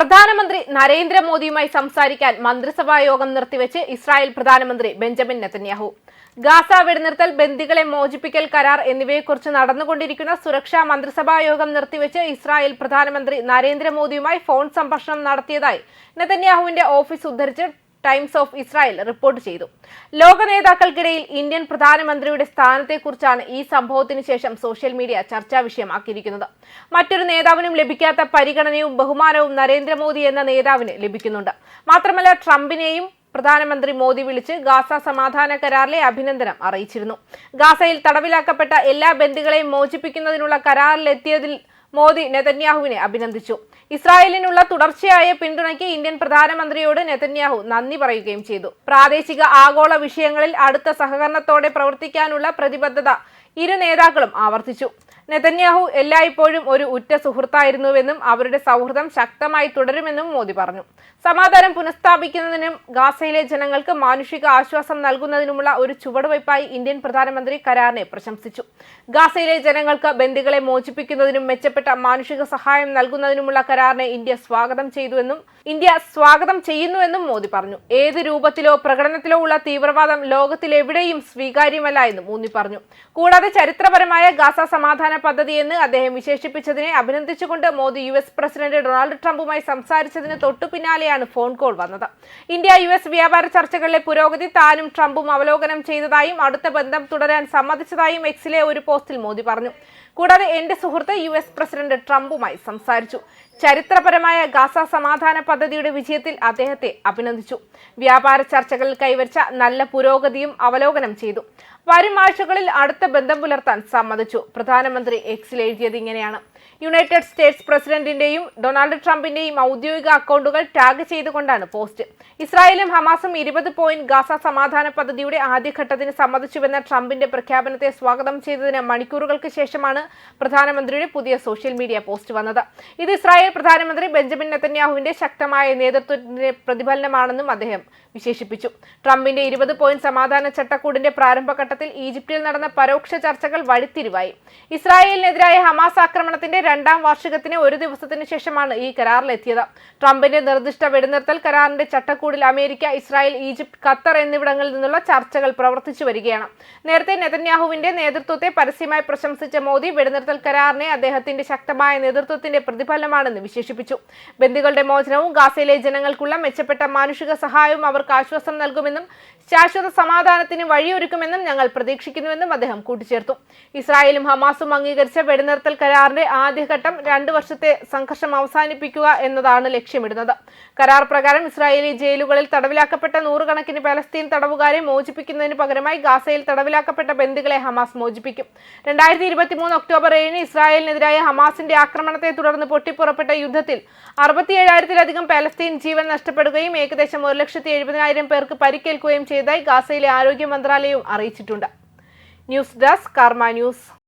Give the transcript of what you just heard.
പ്രധാനമന്ത്രി നരേന്ദ്രമോദിയുമായി സംസാരിക്കാൻ മന്ത്രിസഭാ യോഗം നിർത്തിവെച്ച് ഇസ്രായേൽ പ്രധാനമന്ത്രി ബെഞ്ചമിൻ നെതന്യാഹു. ഗാസ വെടിനിർത്തൽ ബന്ദികളെ മോചിപ്പിക്കൽ കരാർ എന്നിവയെക്കുറിച്ച് നടന്നുകൊണ്ടിരിക്കുന്ന സുരക്ഷാ മന്ത്രിസഭാ യോഗം നിർത്തിവെച്ച് ഇസ്രായേൽ പ്രധാനമന്ത്രി നരേന്ദ്രമോദിയുമായി ഫോൺ സംഭാഷണം നടത്തിയതായി നെതന്യാഹുവിന്റെ ഓഫീസ് ഉദ്ധരിച്ച് ടൈംസ് ഓഫ് ഇസ്രായേൽ റിപ്പോർട്ട് ചെയ്തു. ലോക നേതാക്കൾക്കിടയിൽ ഇന്ത്യൻ പ്രധാനമന്ത്രിയുടെ സ്ഥാനത്തെക്കുറിച്ചാണ് ഈ സംഭവത്തിന് ശേഷം സോഷ്യൽ മീഡിയ ചർച്ചാ വിഷയമാക്കിയിരിക്കുന്നത്. മറ്റൊരു നേതാവിനും ലഭിക്കാത്ത പരിഗണനയും ബഹുമാനവും നരേന്ദ്രമോദി എന്ന നേതാവിന് ലഭിക്കുന്നുണ്ട്. മാത്രമല്ല ട്രംപിനെയും പ്രധാനമന്ത്രി മോദി വിളിച്ച് ഗാസ സമാധാന കരാറിലെ അഭിനന്ദനം അറിയിച്ചിരുന്നു. ഗാസയിൽ തടവിലാക്കപ്പെട്ട എല്ലാ ബന്ദികളെയും മോചിപ്പിക്കുന്നതിനുള്ള കരാറിലെത്തിയതിൽ മോദി നെതന്യാഹുവിനെ അഭിനന്ദിച്ചു. ഇസ്രായേലിനുള്ള തുടർച്ചയായ പിന്തുണയ്ക്ക് ഇന്ത്യൻ പ്രധാനമന്ത്രിയോട് നെതന്യാഹു നന്ദി പറയുകയും ചെയ്തു. പ്രാദേശിക ആഗോള വിഷയങ്ങളിൽ അടുത്ത സഹകരണത്തോടെ പ്രവർത്തിക്കാനുള്ള പ്രതിബദ്ധത ഇരു നേതാക്കളും ആവർത്തിച്ചു. നെതന്യാഹു എല്ലായ്പ്പോഴും ഒരു ഉറ്റ സുഹൃത്തായിരുന്നുവെന്നും അവരുടെ സൗഹൃദം ശക്തമായി തുടരുമെന്നും മോദി പറഞ്ഞു. സമാധാനം പുനഃസ്ഥാപിക്കുന്നതിനും ഗാസയിലെ ജനങ്ങൾക്ക് മാനുഷിക ആശ്വാസം നൽകുന്നതിനുമുള്ള ഒരു ചുവടുവയ്പായി ഇന്ത്യൻ പ്രധാനമന്ത്രി കരാറിനെ പ്രശംസിച്ചു. ഗാസയിലെ ജനങ്ങൾക്ക് ബന്ദികളെ മോചിപ്പിക്കുന്നതിനും മെച്ചപ്പെട്ട മാനുഷിക സഹായം നൽകുന്നതിനുമുള്ള കരാറിനെ ഇന്ത്യ സ്വാഗതം ചെയ്തുവെന്നും ഇന്ത്യ സ്വാഗതം ചെയ്യുന്നുവെന്നും മോദി പറഞ്ഞു. ഏത് രൂപത്തിലോ പ്രകടനത്തിലോ ഉള്ള തീവ്രവാദം ലോകത്തിലെവിടെയും സ്വീകാര്യമല്ല എന്നും ഊന്നി പറഞ്ഞു. കൂടാതെ ചരിത്രപരമായ ഗാസ സമാധാന പദ്ധതി എന്ന് അദ്ദേഹം വിശേഷിപ്പിച്ചതിനെ അഭിനന്ദിച്ചുകൊണ്ട് Modi U S president Donald ട്രംപുമായി സംസാരിച്ചതിന് തൊട്ടു പിന്നാലെയാണ് ഫോൺ കോൾ വന്നത്. ഇന്ത്യ യു എസ് വ്യാപാര ചർച്ചകളിലെ പുരോഗതി താനും ട്രംപും അവലോകനം ചെയ്തതായും അടുത്ത ബന്ധം തുടരാൻ സമ്മതിച്ചതായും എക്സിലെ ഒരു പോസ്റ്റിൽ മോദി പറഞ്ഞു. കൂടാതെ എന്റെ സുഹൃത്ത് യു എസ് പ്രസിഡന്റ് ട്രംപുമായി സംസാരിച്ചു. ചരിത്രപരമായ ഗാസ സമാധാന പദ്ധതിയുടെ വിജയത്തിൽ അദ്ദേഹത്തെ അഭിനന്ദിച്ചു. വ്യാപാര ചർച്ചകളിൽ കൈവരിച്ച നല്ല പുരോഗതിയും അവലോകനം ചെയ്തു. വരും ആഴ്ചകളിൽ അടുത്ത ബന്ധം പുലർത്താൻ സമ്മതിച്ചു. പ്രധാനമന്ത്രി എക്സിൽ എഴുതിയത് ഇങ്ങനെയാണ്. യുണൈറ്റഡ് സ്റ്റേറ്റ്സ് പ്രസിഡന്റിന്റെയും ഡൊണാൾഡ് ട്രംപിന്റെയും ഔദ്യോഗിക അക്കൗണ്ടുകൾ ടാഗ് ചെയ്തുകൊണ്ടാണ് പോസ്റ്റ്. ഇസ്രായേലും ഹമാസും ഇരുപത് പോയിന്റ് ഗാസ സമാധാന പദ്ധതിയുടെ ആദ്യഘട്ടത്തിന് സമ്മതിച്ചുവെന്ന ട്രംപിന്റെ പ്രഖ്യാപനത്തെ സ്വാഗതം ചെയ്തതിന് മണിക്കൂറുകൾക്ക് ശേഷമാണ് പ്രധാനമന്ത്രിയുടെ പുതിയ സോഷ്യൽ മീഡിയ പോസ്റ്റ് വന്നത്. ഇത് ഇസ്രായേൽ പ്രധാനമന്ത്രി ബെഞ്ചമിൻ നെത്തന്യാഹുവിന്റെ ശക്തമായ നേതൃത്വത്തിന്റെ പ്രതിഫലനമാണെന്നും അദ്ദേഹം വിശേഷിപ്പിച്ചു. ട്രംപിന്റെ ഇരുപത് പോയിന്റ് സമാധാന ചട്ടക്കൂടിന്റെ പ്രാരംഭഘട്ടത്തിൽ ഈജിപ്തിൽ നടന്ന പരോക്ഷ ചർച്ചകൾ വഴിത്തിരിവായി. ഇസ്രായേലിനെതിരായ ഹമാസ് ആക്രമണത്തിന്റെ രണ്ടാം വാർഷികത്തിന് ഒരു ദിവസത്തിന് ശേഷമാണ് ഈ കരാറിലെത്തിയത്. ട്രംപിന്റെ നിർദ്ദിഷ്ട വെടിനിർത്തൽ കരാറിന്റെ ചട്ടക്കൂടിൽ അമേരിക്ക ഇസ്രായേൽ ഈജിപ്ത് ഖത്തർ എന്നിവിടങ്ങളിൽ നിന്നുള്ള ചർച്ചകൾ പ്രവർത്തിച്ചു വരികയാണ്. നേരത്തെ നെതന്യാഹുവിന്റെ നേതൃത്വത്തെ പരസ്യമായി പ്രശംസിച്ച മോദി വെടിനിർത്തൽ കരാറിനെ അദ്ദേഹത്തിന്റെ ശക്തമായ നേതൃത്വത്തിന്റെ പ്രതിഫലമാണെന്ന് വിശേഷിപ്പിച്ചു. ബന്ദികളുടെ മോചനവും ഗാസയിലെ ജനങ്ങൾക്കുള്ള മെച്ചപ്പെട്ട മാനുഷിക സഹായവും അവർക്ക് ആശ്വാസം നൽകുമെന്നും ശാശ്വത സമാധാനത്തിന് വഴിയൊരുക്കുമെന്നും ഞങ്ങൾ പ്രതീക്ഷിക്കുന്നുവെന്നും അദ്ദേഹം കൂട്ടിച്ചേർത്തു. ഇസ്രായേലും ഹമാസും അംഗീകരിച്ച വെടിനിർത്തൽ കരാറിന്റെ ആദ്യഘട്ടം രണ്ടു വർഷത്തെ സംഘർഷം അവസാനിപ്പിക്കുക എന്നതാണ് ലക്ഷ്യമിടുന്നത്. കരാർ പ്രകാരം ഇസ്രായേലി ജയിലുകളിൽ തടവിലാക്കപ്പെട്ട നൂറുകണക്കിന് പലസ്തീൻ തടവുകാരെ മോചിപ്പിക്കുന്നതിന് പകരമായി ഗാസയിൽ തടവിലാക്കപ്പെട്ട ബന്ദികളെ ഹമാസ് മോചിപ്പിക്കും. രണ്ടായിരത്തി ഇരുപത്തി മൂന്ന് ഒക്ടോബർ ഏഴിന് ഇസ്രായേലിനെതിരായ ഹമാസിന്റെ ആക്രമണത്തെ തുടർന്ന് പൊട്ടിപ്പുറപ്പെട്ട യുദ്ധത്തിൽ അറുപത്തിയേഴായിരത്തിലധികം പലസ്തീൻ ജീവൻ നഷ്ടപ്പെടുകയും ഏകദേശം ഒരു ലക്ഷത്തി എഴുപതിനായിരം പേർക്ക് പരിക്കേൽക്കുകയും ചെയ്തതായി ഗാസയിലെ ആരോഗ്യ മന്ത്രാലയവും അറിയിച്ചിട്ടുണ്ട്. ന്യൂസ് ഡെസ്ക് കർമ്മ ന്യൂസ്